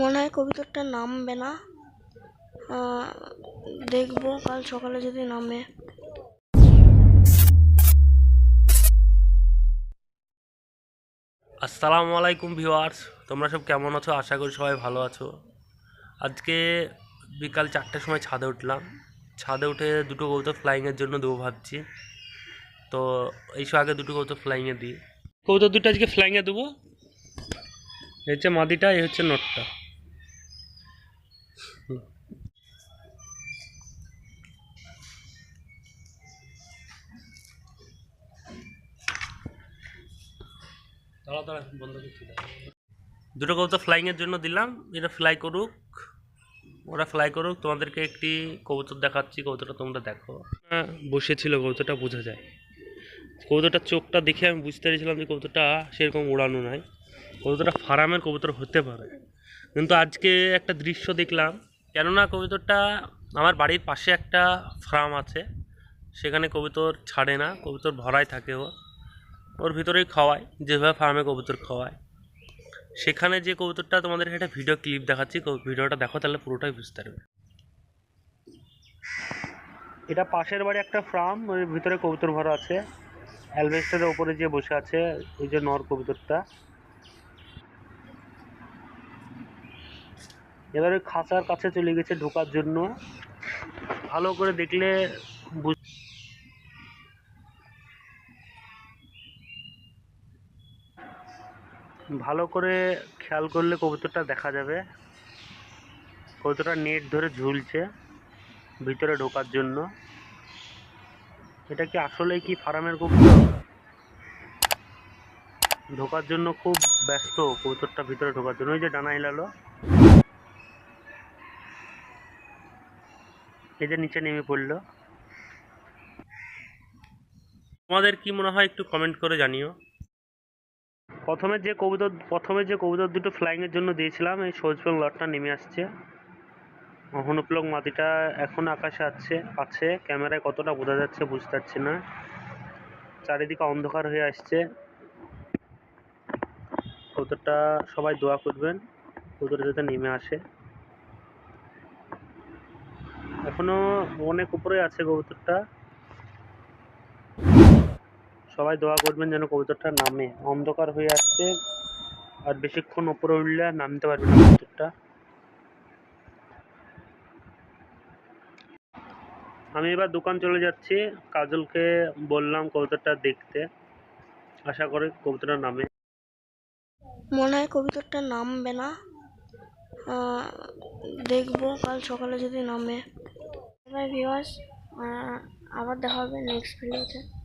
মনে হয় কবিতাটা নামবে না। দেখব, কাল সকালে যদি নামে। আসসালামু আলাইকুম ভিউয়ার্স, তোমরা সব কেমন আছো? আশা করি সবাই ভালো আছো। আজকে বিকাল চারটের সময় ছাদে উঠলাম। ছাদে উঠে দুটো কবুতর ফ্লাইংয়ের জন্য দেবো ভাবছি। তো এইসব আগে দুটো কবুতর ফ্লাইংয়ে দিই। কবুতর দুটো আজকে ফ্লাইংয়ে দেবো। এই হচ্ছে মাদিটা, এই হচ্ছে নটটা। দাঁড়া দাঁড়া বন্ধ করছি দুটো কবুতর ফ্লাইংয়ের জন্য দিলাম। এটা ফ্লাই করুক ওরা ফ্লাই করুক। তোমাদেরকে একটি কবুতর দেখাচ্ছি কবুতরটা তোমরা দেখো। হ্যাঁ বসেছিল কবুতরটা বোঝা যায়। কবুতরটার চোখটা দেখে আমি বুঝতে পেরেছিলাম যে কবুতরটা সেরকম উড়ানো নয় কবুতরটা ফার্মের কবুতর হতে পারে। কিন্তু আজকে একটা দৃশ্য দেখলাম কেননা কবুতরটা আমার বাড়ির পাশে একটা ফার্ম আছে। সেখানে কবুতর ছাড়ে না কবুতর ভরাই থাকে ও। ওর ভিতরেই খাওয়ায়, যেভাবে ফার্মে কবুতর খাওয়ায়। সেখানে যে কবুতরটা তোমাদেরকে একটা ভিডিও ক্লিপ দেখাচ্ছি ভিডিওটা দেখো তাহলে পুরোটাই বুঝতে পারবে। এটা পাশের বাড়ি একটা ফার্ম ওর ভিতরে কবুতর ভরা আছে। অ্যালবেস্টারের ওপরে যে বসে আছে ওই যে নর কবুতরটা। এবার ওই খাঁচার কাছে চলে গেছে ঢোকার জন্য। ভালো করে দেখলে ভালো করে খেয়াল করলে কবুতরটা দেখা যাবে। কবুতরটা নেট ধরে ঝুলছে ভিতরে ঢোকার জন্য। এটা কি আসলে কি ফার্মের কবুতর? ঢোকার জন্য খুব ব্যস্ত কবুতরটা ভিতরে ঢোকার জন্য। ওই যে ডানা হিলালো। এই যে নিচে নেমে পড়ল। তোমাদের কি মনে হয় একটু কমেন্ট করে জানিও। প্রথমে যে কবুতর প্রথমে যে কবুতর দুটো ফ্লাইংয়ের জন্য দিয়েছিলাম, এই সজপং লটটা নেমে আসছে। হনুপ্লক মাটিটা এখন আকাশে আছে আছে। ক্যামেরায় কতটা বোঝা যাচ্ছে বুঝতে পারছি না। চারিদিকে অন্ধকার হয়ে আসছে। কবুতরটা সবাই দোয়া করবেন কবুতর যাতে নেমে আসে। এখনও অনেক উপরে আছে কবুতরটা। সবাই দোয়া করবেন যেন কবুতরটা নামে অন্ধকার হয়ে আসছে। আর বেশিক্ষণ উপরে উঠলে আর নামতে পারবে না কবুতরটা। আমি এবার দোকান চলে যাচ্ছি। কাজলকে বললাম কবুতরটা দেখতে। আশা করি কবুতরটা নামে। মনে হয় কবিতাটা নামবে না। দেখব, কাল সকালে যদি নামে। আবার দেখা হবে নেক্সট ভিডিওতে